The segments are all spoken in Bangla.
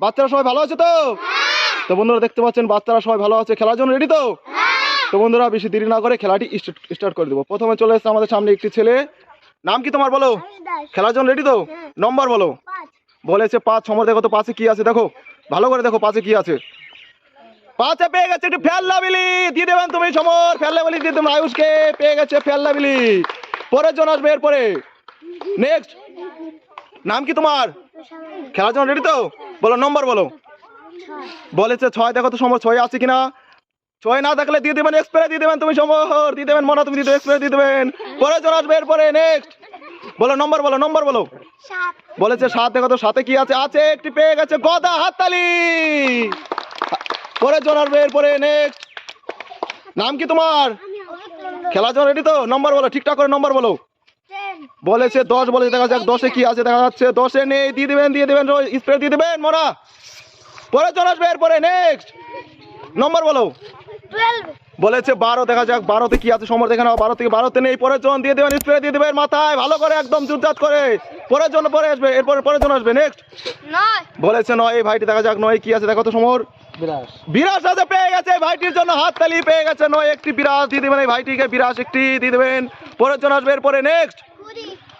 বাচ্চারা সবাই ভালো আছে তো? তো বন্ধুরা দেখতে পাচ্ছেন, বাচ্চারা সবাই ভালো আছে, খেলার জন্য রেডি তো? তো বন্ধুরা বেশি দেরি না করে খেলাটি স্টার্ট করে দেবো। প্রথমে চলে এসেছে আমাদের সামনে একটি ছেলে। নাম কি তোমার বলো? খেলার জন্য রেডি তো? নম্বর বলো। বলেছে পাঁচ সমর দেখো তো পাশে কি আছে, দেখো। ভালো করে দেখো পাশে কি আছে। পাঁচে পেয়ে গেছে একটু ফেল্লা বিলি। দিয়ে দেবেন তুমি সমর। ফেল্লা বিলি দিয়ে দেবেন আয়ুষকে পেয়ে গেছে ফেল্লা বিলি। পরের জন আসবে এরপরে। নেক্সট নাম কি তোমার? খেলার জন্য রেডি তো? বলো নম্বর বলো। বলেছে ছয় দেখো তো সমর ছয় আছে কিনা? ছয় না থাকলে দিয়ে দেবেন এক্সপ্রে দিয়ে দেবেন তুমি সমর দিয়ে দেবেন মনে তুমি দিয়ে এক্সপ্রে দিয়ে দেবেন। পরের জন আসবে এরপরে নেক্সট বলো নম্বর বলো নম্বর বলো। বলেছে সাত দেখো তো সাথে কি আছে? আছে একটি পেয়ে গেছে গদা হাততালি। পরের জন আসবে এরপরে নেক্সট নাম কি তোমার? খেলা জন্য রেডি তো? নম্বর বলো ঠিকঠাক করে নম্বর বলো। বলেছে দশ বলেছে দেখা যাক দশে কি আছে দেখা যাচ্ছে দশে নেই দিয়ে দিবেন দিয়ে দিবেন স্প্রে দিয়ে দিবেন মোরা। পরে চলে আসবে এরপরে নেক্সট নম্বর বলো। বলেছে বারো দেখা যাক বারোতে কি আছে সমর দেখে নাও বারো থেকে বারোতে নেই পরের জন দিয়ে দেবেন স্প্রে দিয়ে দেবেন মাথায় ভালো করে একদম জুটজাত করে। পরের জন্য পরে আসবে এরপরে পরের জন্য আসবে নেক্সট বলেছে নয় এই ভাইটি দেখা যাক নয় কি আছে দেখো তো সমর। বিরাস আছে পেয়ে গেছে ভাইটির জন্য হাত তালি পেয়ে গেছে নয় একটি বিরাজ দিয়ে দেবেন এই ভাইটিকে বিরাজ একটি দিয়ে দেবেন। পরের জন আসবে এরপরে নেক্সট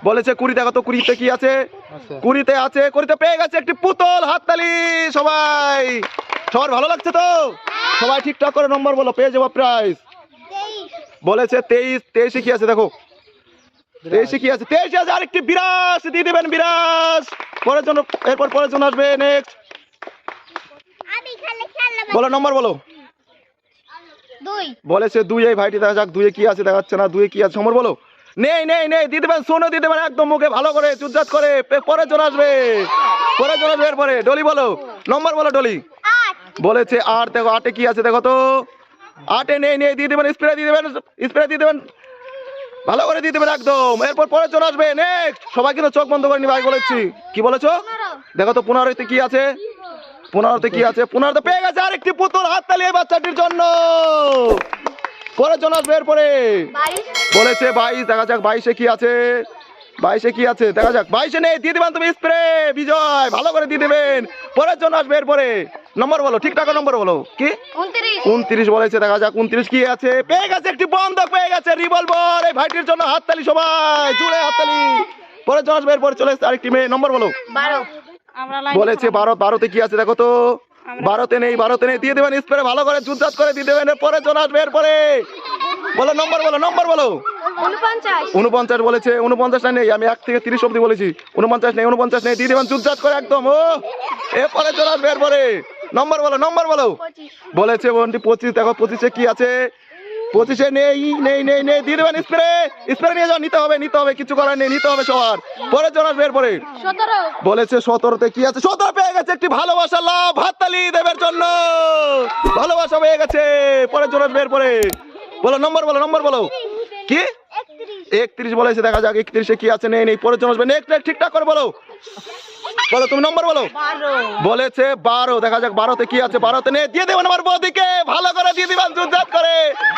বলেছে কুড়ি দেখো তো কুড়িতে কি আছে? আছে। কুড়িতে আছে কুড়িতে পেয়ে গেছে একটি পুতুল হাততালি সবাই। সবার ভালো লাগছে তো? সবাই ঠিকঠাক করে নম্বর বলো পেয়ে যাব প্রাইজ বলেছে তেইশ তেইশে কি আছে দেখো? তেইশে কি আছে? তেইশে আছে আরেকটি বিরাজ দিয়ে দেবেন বিরাজ পরের জন্য এরপর পরের জন্য আসবে নেক্সট বলো নম্বর বলো। বলেছে দুই এই ভাইটি দেখা যাক দুয়ে কি আছে দেখাচ্ছে না দুয়ে কি আছে সমর বলো। নেই নেই নেই দিয়ে দেবেন শোনো দিয়ে দেবেন একদম মুখে ভালো করে চুপচাপ করে পরে চলে আসবে পরে চলে আসবে এরপরে ডলি বলো নম্বর বলো ডলি। বলেছে আট দেখো আটে কি আছে দেখো তো। আটে নেই নেই দিয়ে দেবেন স্প্রে দিয়ে দেবেন স্প্রে দিয়ে দেবেন। ভালো করে দিয়ে দেবেন একদম। এরপর পরে চলে আসবে নেক্সট সবাই কিন্তু চোখ বন্ধ করে নি ভাই বলেছি। কি বলেছ? দেখো তো পনেরোতে কি আছে? পনেরোতে কি আছে? পনেরোতে পেয়ে গেছে আরেকটি পুতুল হাত তালিয়ে বাচ্চাটির জন্য। পরের জন আসবে এরপরে। বলেছে বাইশ দেখা যাক বাইশে কি আছে। বাইশে কি আছে? দেখা যাক। বাইশে নেই দিয়ে দেবেন তুমি স্প্রে বিজয় ভালো করে দিয়ে দেবেন। পরের জন্য আসবে এরপরে। নম্বর বলো ঠিকঠাক নম্বর বলো। কি? উনত্রিশ। বলেছে দেখা যাক উনত্রিশ কি আছে। পেয়ে গেছে একটি বন্ধক পেয়ে গেছে রিভলভার এই ভাইটির জন্য হাততালি সবাই জুড়ে হাততালি। পরের জন্য আসবে এরপরে চলে এসছে আরেকটি মেয়ে। নম্বর বলো। বলেছে বারো বারোতে কি আছে দেখো তো। বারোতে নেই ভারতে নেই দিয়ে দেবেন স্প্রে ভালো করে যুদ্ধাত করে দিয়ে দেবেন এরপরে জন আসবে এরপরে বলো নম্বর বলো নম্বর বলো। উনপঞ্চাশ উনপঞ্চাশ বলেছে উনপঞ্চাশটা নেই আমি এক থেকে তিরিশ অব্দি বলেছি। উনপঞ্চাশ নেই উনপঞ্চাশ নেই দিয়ে দেবেন যুদ্ধাত করে একদম ও! এরপরে চলে আসবে এরপরে নম্বর বলো নম্বর বলো। বলেছে বন্টি পঁচিশ দেখো পঁচিশে কি আছে? পঁচিশে নেই নেই নেই নেই। দিয়ে দেবেন স্প্রে স্প্রে নিয়ে যাও নিতে হবে নিতে হবে কিছু করার নেই নিতে হবে সবার। পরে চলে আসবে এরপরে। বলেছে সতেরোতে কি আছে? সতেরো পেয়ে গেছে একটি ভালোবাসা লাভ হাততালি দেবের জন্য। ভালোবাসা পেয়ে গেছে। পরে চলে আসবে এরপরে। বলো নম্বর বলো নম্বর বলো। কি? একত্রিশ। বলেছে দেখা যাক একত্রিশে কি আছে নেই নেই। পরে চলে আসবে। নেক্সট ঠিকঠাক করে বলো। বলো তুমি নম্বর বলো। বলেছে বারো দেখা যাক বারোতে কি আছে বারোতে নেই। দিয়ে দেবেন আমার বৌদিকে ভালো করে দিয়ে দিবেন জুজাত করে।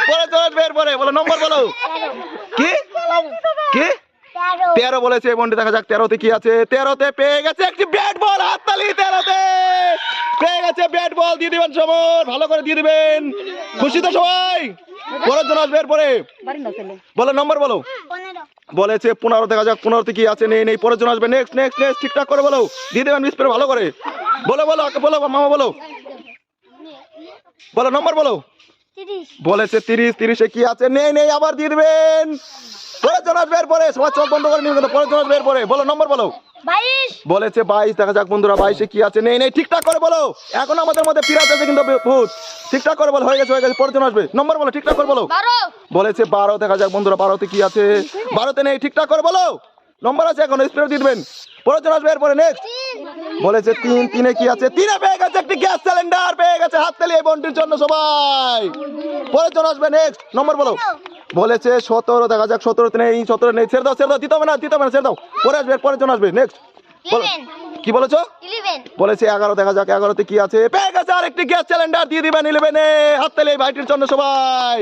পরে চলে আসবে এরপরে বলো নম্বর বলো। কি? কি? তেরো। বলেছে বন্ডি দেখা যাক তেরোতে কি আছে। তেরোতে পেয়ে গেছে একটি ব্যাট বল হাততালি তেরোতে। পেয়ে গেছে ব্যাট বল দিয়ে দিবেন সমর ভালো করে দিয়ে দিবেন। খুশি তো সবাই? পরের জন্য আসবে এরপরে। বলো নম্বর বলো। বলেছে পনেরো দেখা যাক পনেরোতে কি আছে? নেই নেই পরের জন্য আসবে। নেক্সট নেক্সট নেক্সট ঠিকঠাক করে বলো। দিয়ে দেবেন স্প্রে ভালো করে। বলো বলো বলো মামা বলো। বলো নম্বর বলো। বলেছে তিরিশ তিরিশে কি আছে? নেই নেই আবার দিয়ে দেবেন। পরের জন্য আসবে এরপরে সবাই চোখ বন্ধ করে নিবেন পরের জন্য আসবে এরপরে বলো নম্বর বলো। বলেছে বাইশ দেখা যাক বন্ধুরা বাইশে কি আছে? নেই নেই ঠিকঠাক করে বলো। এখন আমাদের মধ্যে পিরাজ আছে কিন্তু ভূত। ঠিকঠাক করে বলো হয়ে গেছে হয়ে গেছে পরের জন্য আসবে। নম্বর বলো ঠিকঠাক করে বলো। বলেছে বারো দেখা যাক বন্ধুরা বারোতে কি আছে? বারোতে নেই ঠিকঠাক করে বলো। নম্বর আছে এখন স্প্রে দিবেন। পরের আসবে এরপরে নেক্সট বলেছে তিন তিনে কি আছে? তিনে পেয়ে গেছে একটি গ্যাস সিলিন্ডার পেয়ে গেছে হাত তালি এই বন্টির জন্য সবাই। পরের জন্য আসবে নেক্সট নম্বর বলো। বলেছে সতেরো দেখা যাক সতেরোতে নেই সতেরো নেই। ছেড়ে দাও ছেড়ে দাও দিতে হবে না দিতে হবে না ছেড়ে দাও। পরে আসবে পরের জন্য আসবে নেক্সট কি বলেছ? বলেছে এগারো দেখা যাক এগারোতে কি আছে। পেয়ে গেছে আর একটি গ্যাস সিলিন্ডার দিয়ে দিবেন ইলেভেনে হাত তালি এই ভাইটির জন্য সবাই।